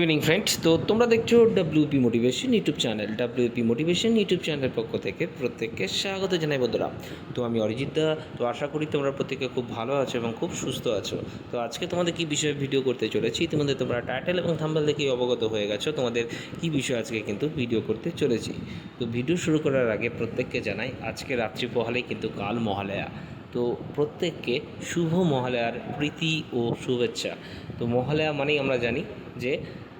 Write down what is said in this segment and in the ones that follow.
Evening friends তো তোমরা দেখছ WP motivation YouTube channel WP motivation YouTube চ্যানেলের পক্ষ থেকে প্রত্যেককে স্বাগত জানাই, বন্ধুরা। তো আমি অরিজিৎ দা, তো আশা করি তোমরা প্রত্যেকে খুব ভালো আছো এবং খুব সুস্থ আছো। তো আজকে তোমাদের কী বিষয়ে ভিডিও করতে চলেছি ইতিমধ্যে তোমরা টাইটেল এবং থাম্বেল দেখেই অবগত হয়ে গেছো, তোমাদের কি বিষয় আজকে কিন্তু ভিডিও করতে চলেছি। তো ভিডিও শুরু করার আগে প্রত্যেককে জানাই, আজকে রাত্রি পোহালেই কিন্তু কাল মহালয়া। তো প্রত্যেককে শুভ মহালয়ার প্রীতি ও শুভেচ্ছা। তো মহালয়া মানেই আমরা জানি যে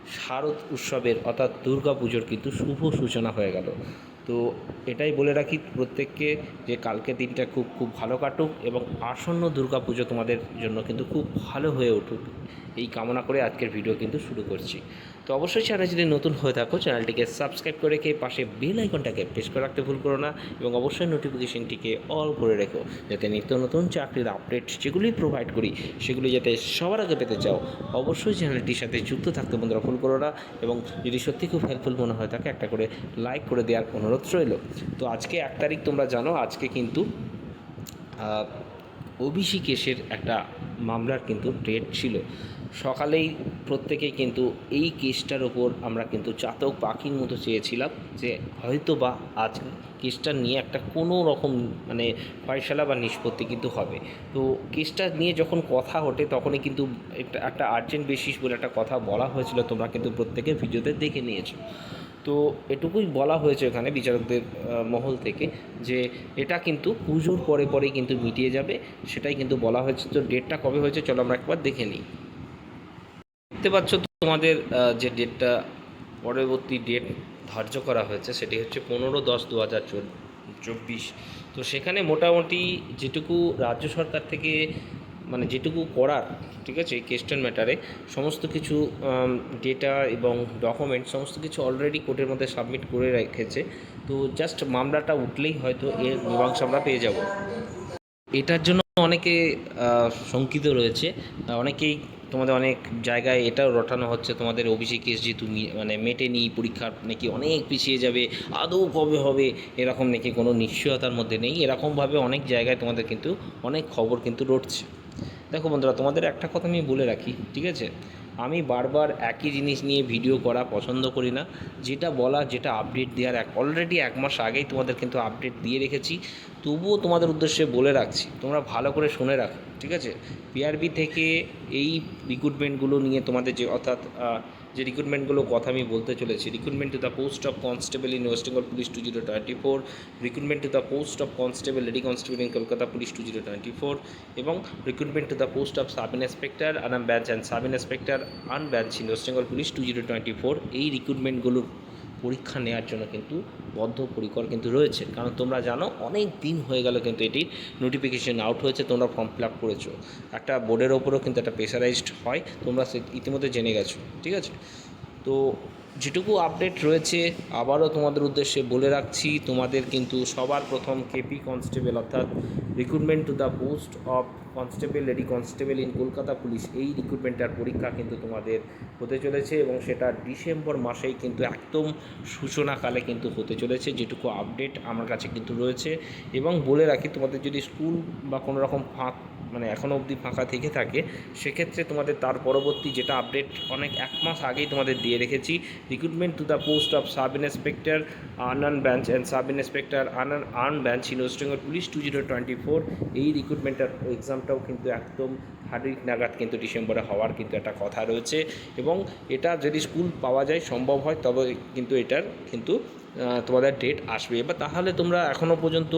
শারদ উৎসবের অর্থাৎ দুর্গা পুজোর কিন্তু শুভ সূচনা হয়ে গেল। তো এটাই বলে রাখি, প্রত্যেককে যে কালকে দিনটা খুব খুব ভালো কাটুক এবং আসন্ন দুর্গা পুজো তোমাদের জন্য কিন্তু খুব ভালো হয়ে উঠুক। এই কামনা করে আজকের ভিডিও কিন্তু শুরু করছি। তো অবশ্যই চ্যানেল যদি নতুন হয়ে থাকো, চ্যানেলটিকে সাবস্ক্রাইব করে রেখে পাশে বেল আইকনটাকে প্রেস করে রাখতে ভুল করো না এবং অবশ্যই নোটিফিকেশনটিকে অল করে রেখো যাতে নিত্য নতুন চাকরির আপডেট যেগুলি প্রোভাইড করি, সেগুলি যাতে সবার আগে পেতে চাও, অবশ্যই চ্যানেলটির সাথে যুক্ত থাকতে বন্ধুরা ভুল করো না এবং যদি সত্যি খুব হেল্পফুল মনে হয় থাকে একটা করে লাইক করে দেওয়ার অনুরোধ রইল। তো আজকে এক তারিখ তোমরা জানো, আজকে কিন্তু ওবিসি কেসের একটা মামলার কিন্তু ডেট ছিল। সকালেই প্রত্যেকে কিন্তু এই কেসটার ওপর আমরা কিন্তু চাতক পাখির মতো চেয়েছিলাম যে হয়তো বা আজ কেসটা নিয়ে একটা কোনো রকম মানে ফয়সালা বা নিষ্পত্তি কিন্তু হবে। তো কেসটা নিয়ে যখন কথা ওঠে, তখনই কিন্তু একটা একটা আর্জেন্ট বেসিস বলে একটা কথা বলা হয়েছিল। তোমরা কিন্তু প্রত্যেকে ভিডিওতে দেখে নিয়েছো। তো এটুকুই বলা হয়েছে এখানে বিচারকদের মহল থেকে যে এটা কিন্তু পুজোর পরে পরেই কিন্তু মিটিয়ে যাবে, সেটাই কিন্তু বলা হয়েছে। তো ডেটটা কবে হয়েছে চলো আমরা একবার দেখে নিই। দেখতে পাচ্ছ তোমাদের যে ডেটটা পরবর্তী ডেট ধার্য করা হয়েছে, সেটি হচ্ছে পনেরো দশ দু হাজার চব্বিশ। তো সেখানে মোটামুটি যেটুকু রাজ্য সরকার থেকে মানে যেটুকু করার, ঠিক আছে, এই কেস্টন ম্যাটারে সমস্ত কিছু ডেটা এবং ডকুমেন্ট সমস্ত কিছু অলরেডি কোর্টের মধ্যে সাবমিট করে রেখেছে। তো জাস্ট মামলাটা উঠলেই হয়তো এর মীমাংসা আমরা পেয়ে যাব। এটার জন্য অনেকে শঙ্কিত রয়েছে। অনেকেই তোমাদের অনেক জায়গায় এটাও রটানো হচ্ছে, তোমাদের ওবিসি কেস যেহেতু মি- মানে মেটেনি পরীক্ষা নাকি অনেক পিছিয়ে যাবে, আদৌ কবে হবে, এরকম নাকি কোনো নিশ্চয়তার মধ্যে নেই। এরকমভাবে অনেক জায়গায় তোমাদের কিন্তু অনেক খবর কিন্তু রটছে। দেখো বন্ধুরা, তোমাদের একটা কথা আমি বলে রাখি, ঠিক আছে? আমি বারবার একই জিনিস নিয়ে ভিডিও করা পছন্দ করি না। যেটা বলা, যেটা আপডেট দেওয়ার এক অলরেডি এক মাস আগেই তোমাদের কিন্তু আপডেট দিয়ে রেখেছি। তবুও তোমাদের উদ্দেশ্যে বলে রাখছি, তোমরা ভালো করে শুনে রাখো, ঠিক আছে? পিআরবি থেকে এই রিক্রুটমেন্টগুলো নিয়ে তোমাদের যে, অর্থাৎ যে রিক্রুটমেন্টগুলো কথা আমি বলতে চলেছি recruitment to the post of constable in West Bengal police two zero twenty four recruitment to the post of constable lady constable in Kolkata police two zero twenty four এবং recruitment to the post of sub inspector Anam batch and sub inspector un batch in West Bengal police two zero twenty four এই রিক্রুটমেন্টগুলোর পরীক্ষা নেওয়ার জন্য কিন্তু বদ্ধপরিকর কিন্তু রয়েছে। কারণ তোমরা জানো, অনেক দিন হয়ে গেল কিন্তু এটির নোটিফিকেশন আউট হয়েছে, তোমরা ফর্ম ফিল আপ করেছ। একটা বোর্ডের ওপরেও কিন্তু একটা প্রেশারাইজড হয়, তোমরা ইতিমধ্যে জেনে গেছো, ঠিক আছে? তো যেটুকু আপডেট রয়েছে, আবারও তোমাদের উদ্দেশ্যে বলে রাখছি, তোমাদের কিন্তু সবার প্রথম কেপি কনস্টেবল অর্থাৎ recruitment to the post of constable lady constable in Kolkata police এই রিক্রুটমেন্টটার পরীক্ষা কিন্তু তোমাদের হতে চলেছে এবং সেটা ডিসেম্বর মাসেই কিন্তু একদম সূচনাকালে কিন্তু হতে চলেছে, যেটুকু আপডেট আমার কাছে কিন্তু রয়েছে। এবং বলে রাখি, তোমাদের যদি স্কুল বা কোনো রকম ফাঁক মানে এখনও অবধি ফাঁকা থেকে থাকে, সেক্ষেত্রে তোমাদের তার পরবর্তী যেটা আপডেট অনেক এক মাস আগেই তোমাদের দিয়ে রেখেছি recruitment to the post of sub inspector Annan branch and sub inspector Annan earn branch in West Bengal police two zero twenty four এই রিক্রুটমেন্টের এক্সামটাও কিন্তু একদম হার্ড নাগাদ কিন্তু ডিসেম্বরে হওয়ার কিন্তু একটা কথা রয়েছে এবং এটা যদি স্কুল পাওয়া যায়, সম্ভব হয়, তবে কিন্তু এটার কিন্তু তোমাদের ডেট আসবে। এবার তাহলে তোমরা এখনও পর্যন্ত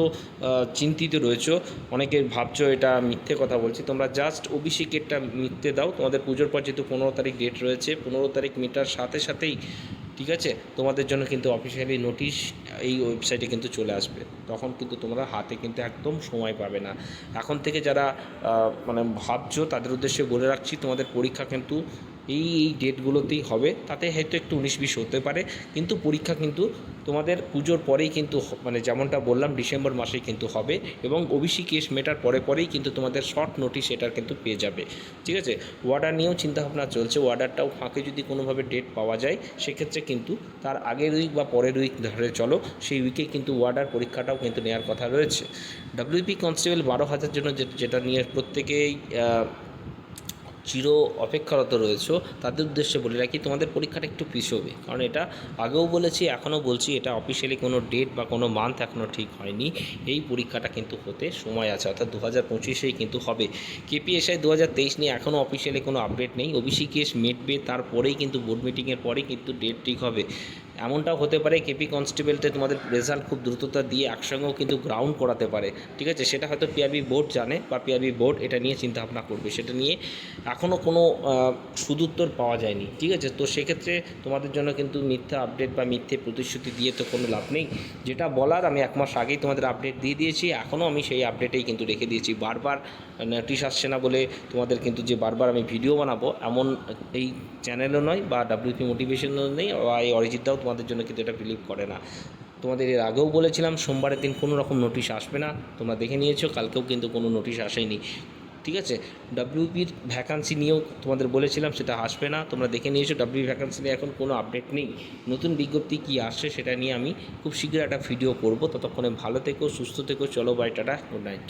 চিন্তিত রয়েছো। অনেকে ভাবছ এটা মিথ্যে কথা বলছি। তোমরা জাস্ট ওবিসি মিথ্যে দাও। তোমাদের পুজোর পর যেহেতু পনেরো তারিখ ডেট রয়েছে, পনেরো তারিখ মিটার সাথে সাথেই, ঠিক আছে? তোমাদের জন্য কিন্তু অফিসিয়ালি নোটিশ এই ওয়েবসাইটে কিন্তু চলে আসবে। তখন কিন্তু তোমরা হাতে কিন্তু একদম সময় পাবে না। এখন থেকে যারা মানে ভাবছ, তাদের উদ্দেশ্যে বলে রাখছি, তোমাদের পরীক্ষা কিন্তু এই এই ডেটগুলোতেই হবে। তাতে হয়তো একটু উনিশ, বিশ হতে পারে। কিন্তু পরীক্ষা কিন্তু তোমাদের পুজোর পরেই কিন্তু মানে যেমনটা বললাম, ডিসেম্বর মাসেই কিন্তু হবে এবং ওবিসি কেস মেটার পরে, পরেই কিন্তু তোমাদের শর্ট নোটিশ এটার কিন্তু পেয়ে যাবে। ঠিক আছে? ওয়ার্ডার নিয়েও চিন্তাভাবনা চলছে। ওয়ার্ডারটাও ফাঁকে যদি কোনোভাবে ডেট পাওয়া যায়, সেক্ষেত্রে কিন্তু তার আগের উইক বা পরের উইক ধরে চলো, সেই উইকে কিন্তু ওয়ার্ডার পরীক্ষাটাও কিন্তু নেওয়ার কথা রয়েছে। ডাব্লিউপি কনস্টেবল বারো হাজার জন্য যেটা নিয়ে প্রত্যেকেই চির অপেক্ষারত রয়েছো, তাদের উদ্দেশ্যে বলে রাখি, তোমাদের পরীক্ষাটা একটু পিছোবে। কারণ এটা আগেও বলেছি, এখনও বলছি, এটা অফিসিয়ালি কোনো ডেট বা কোনো মান্থ এখনও ঠিক হয়নি। এই পরীক্ষাটা কিন্তু হতে সময় আছে, অর্থাৎ দু হাজার পঁচিশেই কিন্তু হবে। কেপিএসআই দু হাজার তেইশ নিয়ে এখনও অফিসিয়ালি কোনো আপডেট নেই। ওবিসি কেস মেটবে, তারপরেই কিন্তু বোর্ড মিটিংয়ের পরেই কিন্তু ডেট ঠিক হবে। এমনটাও হতে পারে কেপি কনস্টেবলতে তোমাদের রেজাল্ট খুব দ্রুততা দিয়ে একসঙ্গেও কিন্তু গ্রাউন্ড করাতে পারে। ঠিক আছে? সেটা হয়তো পিআরবি বোর্ড জানে বা পিআরবি বোর্ড এটা নিয়ে চিন্তা ভাবনা করবে। সেটা নিয়ে এখনও কোনো সুদুত্তর পাওয়া যায়নি। ঠিক আছে? তো সেক্ষেত্রে তোমাদের জন্য কিন্তু মিথ্যা আপডেট বা মিথ্যে প্রতিশ্রুতি দিয়ে তো কোনো লাভ নেই। যেটা বলার আমি এক মাস আগেই তোমাদের আপডেট দিয়ে দিয়েছি। এখনও আমি সেই আপডেটেই কিন্তু রেখে দিয়েছি। বারবার নোটিশ আসছে না বলে তোমাদের কিন্তু যে বারবার আমি ভিডিও বানাবো, এমন এই চ্যানেলও নয় বা ডাব্লিউপি মোটিভেশনও নেই বা এই অরিজিৎদাও তোমাদের জন্য কিন্তু এটা বিলিভ করে না। তোমাদের এর আগেও বলেছিলাম, সোমবারের দিন কোনো রকম নোটিশ আসবে না, তোমরা দেখে নিয়েছো, কালকেও কিন্তু কোনো নোটিশ আসেনি। ঠিক আছে? ডাব্লিউপির ভ্যাকান্সি নিয়েও তোমাদের বলেছিলাম, সেটা আসবে না। তোমরা দেখে নিয়েছো ডাব্লিউ ভ্যাকান্সি নিয়ে এখন কোনো আপডেট নেই। নতুন বিজ্ঞপ্তি কী আসছে সেটা নিয়ে আমি খুব শীঘ্র একটা ভিডিও করব। ততক্ষণে ভালো থেকো, সুস্থ থেকো, চলো বাই টাটা গুড নাইট